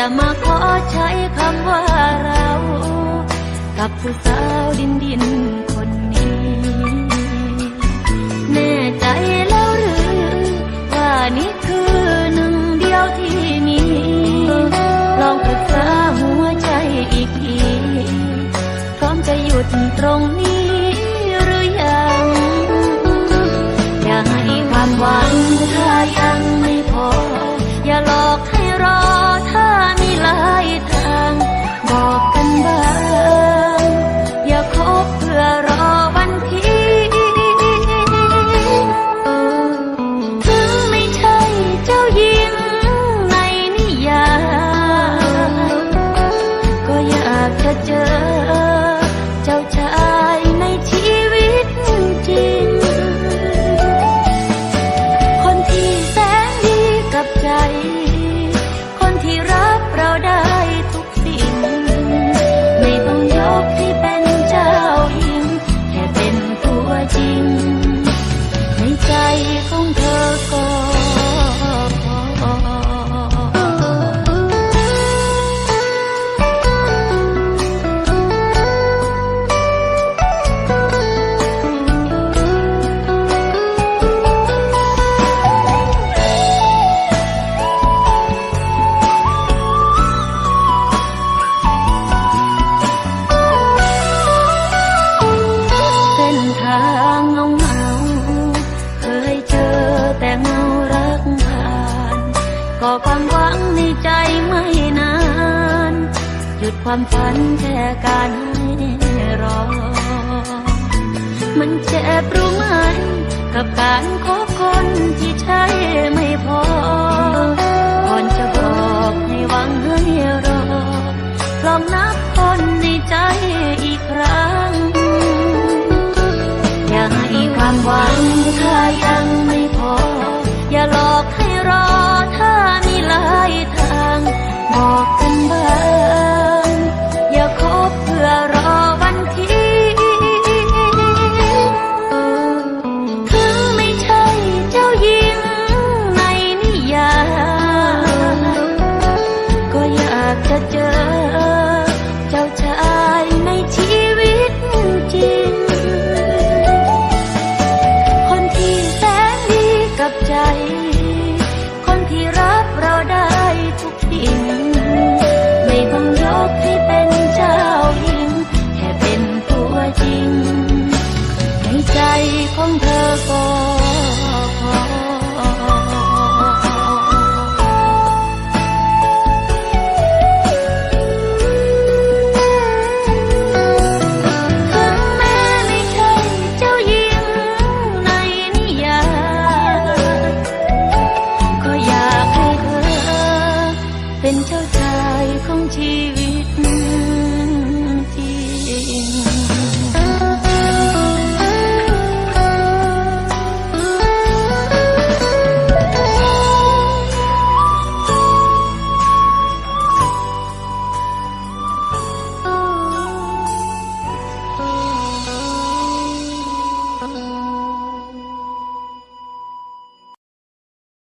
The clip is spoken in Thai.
จะมาขอใช้คำว่าเรา กับผู้สาวดินดินคนนี้ แน่ใจแล้วหรือ ว่านี่คือหนึ่งเดียวที่มี ลองปรึกษาหัวใจอีกทีพร้อมจะหยุดตรงนี้หรือยัง อย่าให้ความหวัง ความฝันแค่การรอ มันเจ็บรู้ไหม กับการคบคนที่ใช่ไม่